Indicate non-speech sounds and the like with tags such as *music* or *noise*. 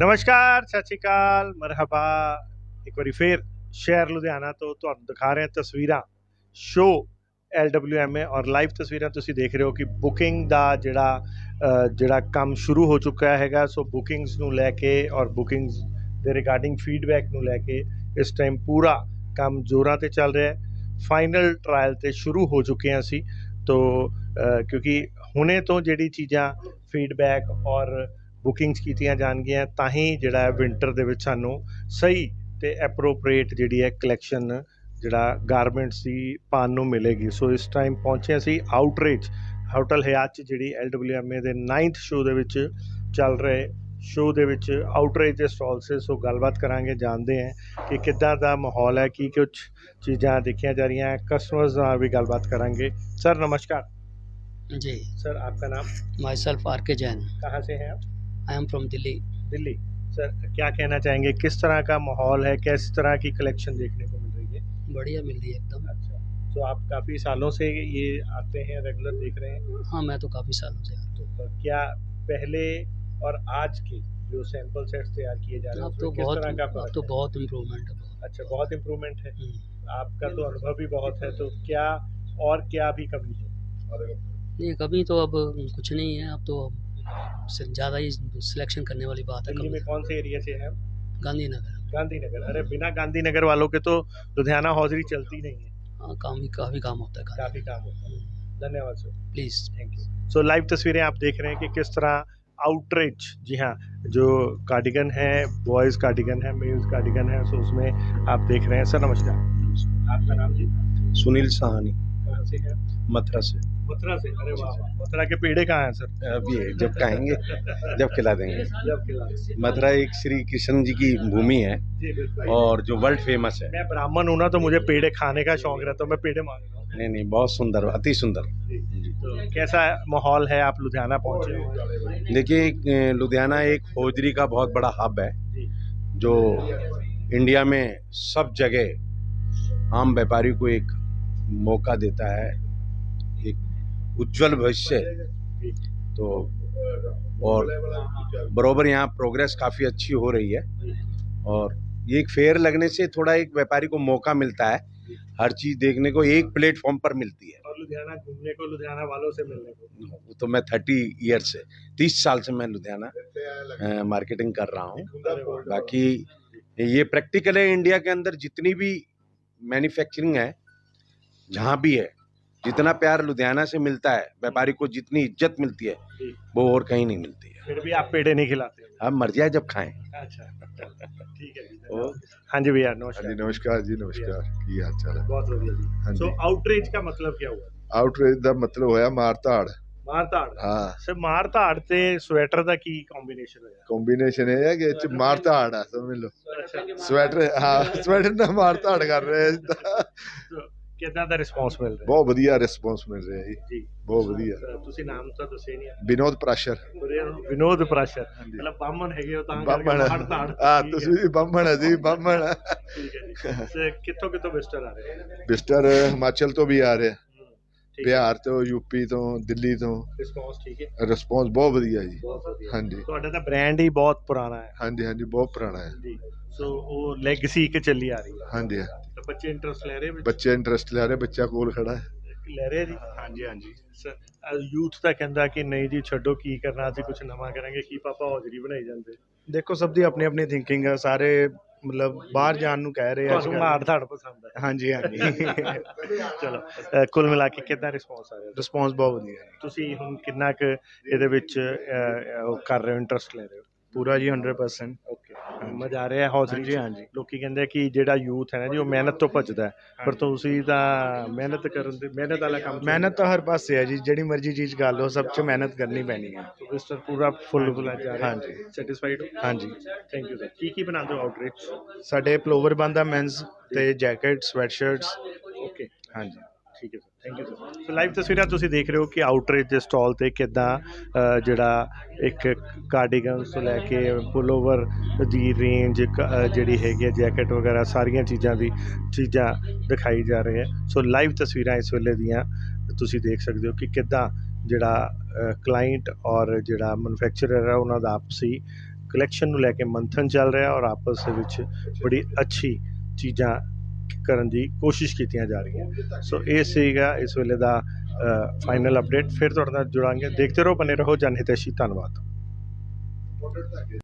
ਨਮਸਕਾਰ, ਸਤਿ ਸ਼੍ਰੀ ਅਕਾਲ, ਮਰਹਬਾ। ਇੱਕ ਵਾਰੀ ਫੇਰ ਸ਼ਹਿਰ ਲੁਧਿਆਣਾ ਤੋਂ ਤੁਹਾਨੂੰ ਦਿਖਾ ਰਹੇ ਹਾਂ ਤਸਵੀਰਾਂ। ਸ਼ੋ LWMA ਔਰ ਲਾਈਵ ਤਸਵੀਰਾਂ ਤੁਸੀਂ ਦੇਖ ਰਹੇ ਹੋ ਕਿ ਬੁਕਿੰਗ ਦਾ ਜਿਹੜਾ ਜਿਹੜਾ ਕੰਮ ਸ਼ੁਰੂ ਹੋ ਚੁੱਕਾ ਹੈਗਾ। ਸੋ ਬੁਕਿੰਗਸ ਨੂੰ ਲੈ ਕੇ ਔਰ ਬੁਕਿੰਗਸ ਦੇ ਰਿਗਾਰਡਿੰਗ ਫੀਡਬੈਕ ਨੂੰ ਲੈ ਕੇ ਇਸ ਟਾਈਮ ਪੂਰਾ ਕੰਮ ਜ਼ੋਰਾਂ ਤੇ ਚੱਲ ਰਿਹਾ ਹੈ। ਫਾਈਨਲ ਟ੍ਰਾਇਲ ਤੇ ਸ਼ੁਰੂ ਹੋ ਚੁੱਕੇ ਹਾਂ ਅਸੀਂ। ਤੋ ਕਿਉਂਕਿ ਹੁਣੇ ਤੋਂ ਜਿਹੜੀ ਚੀਜ਼ਾਂ ਫੀਡਬੈਕ ਔਰ ਬੁਕਿੰਗਸ ਕੀਤੀਆਂ ਜਾਣਗੀਆਂ ਤਾਂ ਹੀ ਜਿਹੜਾ ਹੈ ਵਿੰਟਰ ਦੇ ਵਿੱਚ ਸਾਨੂੰ ਸਹੀ ਤੇ ਐਪਰੋਪ੍ਰੀਏਟ ਜਿਹੜੀ ਹੈ ਕਲੈਕਸ਼ਨ ਜਿਹੜਾ ਗਾਰਮੈਂਟਸ ਦੀ ਪਾਣ ਨੂੰ ਮਿਲੇਗੀ ਸੋ ਇਸ ਟਾਈਮ ਪਹੁੰਚੇ ਅਸੀਂ ਆਊਟਰੀਚ ਹੋਟਲ ਹਿਆਤ 'ਚ ਜਿਹੜੀ LWMA ਦੇ 9th ਸ਼ੋਅ ਦੇ ਵਿੱਚ ਚੱਲ ਰਹੇ ਸ਼ੋਅ ਦੇ ਵਿੱਚ ਆਊਟਰੀਚ ਦੇ ਸਟਾਲ ਸੇ ਸੋ ਗੱਲਬਾਤ ਕਰਾਂਗੇ ਜਾਣਦੇ ਹਾਂ ਕਿ ਕਿੱਦਾਂ ਦਾ ਮਾਹੌਲ ਹੈ ਕੀ ਕੁਝ ਚੀਜ਼ਾਂ ਦੇਖੀਆਂ ਜਾ ਰਹੀਆਂ ਹੈ ਕਸਟਮਰਸ ਨਾਲ ਵੀ ਗੱਲਬਾਤ ਕਰਾਂਗੇ ਸਰ नमस्कार जी सर आपका नाम माई सेल्फ आर के जैन कहाँ से हैं आप I am from Delhi Delhi. Sir क्या कहना चाहेंगे? किस तरह का माहौल है? किस तरह की कलेक्शन देखने को मिल रही है? बढ़िया मिल रही है एकदम। अच्छा। तो आप काफ़ी सालों से ये आते हैं रेगुलर देख रहे हैं? हाँ मैं तो काफ़ी सालों से आता तो क्या पहले और आज के जो सैंपल सेट्स तैयार किए जा रहे हैं अब तो बहुत तरह का तो बहुत इम्प्रूवमेंट है अच्छा बहुत इम्प्रूवमेंट है। हम्म। आपका तो अनुभव भी बहुत है तो क्या और क्या भी कमी है? नहीं कभी तो अब कुछ नहीं है अब तो सिर्फ़ ज़्यादा ही सिलेक्शन करने वाली बात है दिल्ली में कौन से एरिया से हैं? आप? गांधीनगर। गांधीनगर। अरे बिना गांधीनगर वालों के तो लुधियाना हौजरी चलती नहीं है। हाँ काम भी काफ़ी काम होता है काफ़ी काम होता है। धन्यवाद sir please thank you so live तस्वीरें आप देख रहे हैं कि किस तरह आउटरीच जी हाँ जो कार्डिगन है बॉयज़ कार्डिगन है मेल्स कार्डिगन है सो उसमें आप देख रहे हैं। सर नमस्कार। आपका नाम जी? सुनील साहनी। कहाँ से है? मथुरा से। मथुरा से? अरे वाह। मथुरा के पेड़े कहाँ हैं सर? अभी जब कहेंगे जब खिला देंगे। जब खिला मथुरा एक श्री कृष्ण जी की भूमि है और जो वर्ल्ड फ़ेमस है। मैं ब्राह्मण हूँ ना तो मुझे पेड़े खाने का शौक रहता है मैं पेड़े मांग रहा हूँ। नहीं नहीं बहुत सुंदर अति सुंदर। तो कैसा माहौल है आप लुधियाना पहुँचे देखिए लुधियाना एक हौजरी का बहुत बड़ा हब है जो इंडिया में सब जगह आम व्यापारी को एक मौका देता है। उज्जवल भविष्य जी तो और बरोबर यहाँ प्रोग्रेस काफ़ी अच्छी हो रही है। और ये एक फेयर लगने से थोड़ा एक व्यापारी को मौका मिलता है। हर चीज़ देखने को एक प्लेटफॉर्म पर मिलती है। और लुधियाना घूमने को लुधियाना वालों से मिलने को। तो मैं थर्टी ईयर से तीस साल से मैं लुधियाना मार्केटिंग कर रहा हूँ। बाकी ये प्रैक्टिकल है इंडिया के अंदर जितनी भी मैन्युफैक्चरिंग है जहाँ भी है जितना प्यार लुधियाना से मिलता है व्यापारी को जितनी इज्जत मिलती है जी। वो और कहीं नहीं मिलती है फिर भी आप पेड़े नहीं खिलाते अब मर जाए जब खाएं अच्छा ठीक है जी ओ, हाँ जी भैया हाँ नमस्कार जी नमस्कार जी नमस्कार ਕੀ ਹਾਲ ਚਾਲ ਹੈ बहुत बढ़िया जी हाँ सो जी आउटरीच का मतलब क्या हुआ ਆਊਟਰੀਚ ਦਾ ਮਤਲਬ ਹੋਇਆ ਮਾਰ ਧਾੜ ਮਾਰ ਧਾੜ ਹਾਂ ਸਰ ਮਾਰ ਧਾੜ ਤੇ ਸਵੈਟਰ ਦਾ ਕੀ ਕੰਬੀਨੇਸ਼ਨ ਹੋਇਆ ਕੰਬੀਨੇਸ਼ਨ ਇਹ ਹੈ ਕਿ ਇਹ ਚ ਮਾਰ ਧਾੜ ਆ ਸਮਝ ਲਓ ਅੱਛਾ ਸਵੈਟਰ ਹਾਂ ਸਵੈਟਰ ਨਾਲ ਮਾਰ ਧਾੜ ਕਰ ਰਹੇ ਹਾਂ ਅਸੀਂ। ਕਿਦਾਂ ਦਾ ਰਿਸਪੌਂਸ ਮਿਲ ਰਿਹਾ? ਬਹੁਤ ਵਧੀਆ ਰਿਸਪੌਂਸ ਮਿਲ ਰਿਹਾ ਜੀ। ਜੀ। ਬਹੁਤ ਵਧੀਆ। ਤੁਸੀਂ ਨਾਮ ਤਾਂ ਦੱਸੇ ਨਹੀਂ ਵਿਨੋਦ ਪ੍ਰਾਸ਼ਰ। ਵਿਨੋਦ ਪ੍ਰਾਸ਼ਰ। ਮਤਲਬ ਬਾਹਮਣ ਹੈਗੇ ਹੋ ਤਾਂ ਬਾਹਮਣ। ਹਾਂ ਹੈ, ਤੁਸੀਂ ਵੀ ਬਾਹਮਣ ਅਸੀਂ ਬਾਹਮਣ ਠੀਕ ਹੈ ਜੀ। ਕਿੱਥੋਂ ਕਿੱਥੋਂ ਵਿਜ਼ਟਰ ਆ ਰਹੇ? ਨੇ ਮਿਸਟਰ ਹਿਮਾਚਲ ਤੋਂ ਵੀ ਆ ਰਿਹਾ। ਹੈ ਬਿਹਾਰ ਤੋਂ ਯੂਪੀ ਤੋਂ ਦਿੱਲੀ ਤੋਂ। ਰਿਸਪੌਂਸ ਠੀਕ ਹੈ। ਰਿਸਪੌਂਸ ਬਹੁਤ ਵਧੀਆ ਜੀ। ਹਾਂਜੀ। ਤੁਹਾਡਾ ਤਾਂ ਬ੍ਰਾਂਡ ਹੀ ਬਹੁਤ ਪੁਰਾਣਾ ਹੈ। ਹਾਂਜੀ ਹਾਂਜੀ ਬਹੁਤ ਪੁਰਾਣਾ ਹੈ। ਜੀ। ਸੋ ਉਹ ਲੈਗਸੀ ਇੱਕ ਚੱਲੀ ਆ ਰਹੀ ਹੈ। ਹਾਂਜੀ ਤਾਂ ਬੱਚੇ ਇੰਟਰਸਟ ਲੈ ਰਹੇ ਵਿੱਚ? ਬੱਚੇ ਇੰਟਰਸਟ ਲੈ ਰਹੇ ਬੱਚਾ ਕੋਲ ਖੜਾ ਹੈ। ਲੈ ਰਹੇ ਜੀ? ਹਾਂਜੀ ਹਾਂਜੀ। ਸਰ ਯੂਥ ਤਾਂ ਕਹਿੰਦਾ ਕਿ ਨਹੀਂ ਜੀ ਛੱਡੋ ਕੀ ਕਰਨਾ ਅਸੀਂ ਕੁਝ ਨਵਾਂ ਕਰਾਂਗੇ ਕੀ ਪਾਪਾ ਹੌਜਰੀ ਬਣਾਈ ਜਾਂਦੇ। ਦੇਖੋ ਸਭ ਦੀ ਆਪਣੀ ਆਪਣੀ ਥਿੰਕਿੰਗ ਹੈ ਸਾਰੇ ਮਤਲਬ ਬਾਹਰ ਜਾਣ ਨੂੰ ਕਹਿ ਰਹੇ ਆ ਤੁਹਾਨੂੰ ਮਾਰ ਧਾੜ ਪਸੰਦ ਹੈ ਹਾਂਜੀ ਹਾਂਜੀ। *laughs* ਚਲੋ ਅ, ਕੁੱਲ ਮਿਲਾ ਕੇ ਕਿੰਨਾ ਰਿਸਪੌਂਸ ਆ ਰਿਹਾ? ਰਿਸਪੌਂਸ ਬਹੁਤ ਵਧੀਆ ਹੈ ਤੁਸੀਂ ਹੁਣ ਕਿੰਨਾ ਕੁ ਇਹਦੇ ਵਿੱਚ ਅ, ਅ, ਉਹ ਕਰ ਰਹੇ ਹੋ ਇੰਟਰਸਟ ਲੈ ਰਹੇ ਹੋ? ਪੂਰਾ ਜੀ 100% ਮਜ਼ਾ ਆ ਰਿਹਾ ਹੌਜਰੀ ਹਾਂਜੀ, ਹਾਂਜੀ। ਲੋਕੀ ਕਹਿੰਦੇ ਆ ਕਿ ਜਿਹੜਾ ਯੂਥ ਹੈ ਨਾ ਜੀ ਉਹ ਮਿਹਨਤ ਤੋਂ ਭੱਜਦਾ ਹੈ। ਪਰ ਤੁਸੀਂ ਤਾਂ ਮਿਹਨਤ ਕਰਨ ਦੇ ਮਿਹਨਤ ਵਾਲਾ ਕੰਮ ਮਿਹਨਤ ਤਾਂ ਹਰ ਪਾਸੇ ਹੈ ਜੀ ਜਿਹੜੀ ਮਰਜ਼ੀ ਚੀਜ਼ ਕਰ ਲਓ ਸਭ 'ਚ ਮਿਹਨਤ ਕਰਨੀ ਪੈਣੀ ਹੈ। ਮਿਸਟਰ ਪੂਰਾ ਫੁੱਲ ਫੁੱਲ ਜਾ ਰਿਹਾ। ਹਾਂਜੀ। ਸੈਟੀਸਫਾਈਡ ਹਾਂਜੀ। ਥੈਂਕ ਯੂ ਸਰ ਕੀ ਕੀ ਬਣਾਉਂਦੇ ਹੋ ਆਊਟਰੀਚ ਸਾਡੇ ਪਲੋਵਰ ਬੰਦਾ ਮੈਨਸ ਤੇ ਜੈਕਟ ਸਵੈਟਸ਼ਰਟਸ ਓਕੇ ਹਾਂਜੀ। ਠੀਕ ਹੈ sir thank you sir so live ਤਸਵੀਰਾਂ ਤੁਸੀਂ ਦੇਖ ਰਹੇ ਹੋ ਕਿ ਆਊਟਰੀਚ ਦੇ ਸਟਾਲ ਤੇ ਕਿਦਾਂ ਜਿਹੜਾ ਇੱਕ ਕਾਰਡੀਗਨਸ ਤੋਂ ਲੈ ਕੇ ਪੁਲੋਵਰ ਦੀ ਰੇਂਜ ਜਿਹੜੀ ਹੈਗੀ ਹੈ ਜੈਕਟ ਵਗੈਰਾ, ਸਾਰੀਆਂ ਚੀਜ਼ਾਂ ਦੀ ਚੀਜ਼ਾਂ ਦਿਖਾਈ ਜਾ ਰਹੀ ਹੈ ਸੋ ਲਾਈਵ ਤਸਵੀਰਾਂ ਇਸ ਵੇਲੇ ਦੀਆਂ ਤੁਸੀਂ ਦੇਖ ਸਕਦੇ ਹੋ ਕਿ ਕਿਦਾਂ ਜਿਹੜਾ ਕਲਾਇੰਟ ਔਰ ਜਿਹੜਾ ਮੈਨੂਫੈਕਚਰਰ ਹੈ, ਉਹਨਾਂ ਦਾ ਆਪਸੀ ਕਲੈਕਸ਼ਨ ਨੂੰ ਲੈ ਕੇ ਮੰਥਨ ਚੱਲ ਰਿਹਾ ਔਰ ਆਪਸ ਦੇ ਵਿੱਚ ਬੜੀ ਅੱਛੀ ਚੀਜ਼ਾਂ ਕਰਨ ਦੀ ਕੋਸ਼ਿਸ਼ ਕੀਤੀਆਂ ਜਾ ਰਹੀਆਂ। ਸੋ ਇਹ ਸੀਗਾ ਇਸ ਵੇਲੇ ਦਾ ਫਾਈਨਲ ਅਪਡੇਟ ਫਿਰ ਤੁਹਾਡੇ ਨਾਲ ਜੁੜਾਂਗੇ। ਦੇਖਦੇ ਰਹੋ ਬਨੇ ਰਹੋ। ਜਨਹਿਤੈਸ਼ੀ ਧੰਨਵਾਦ।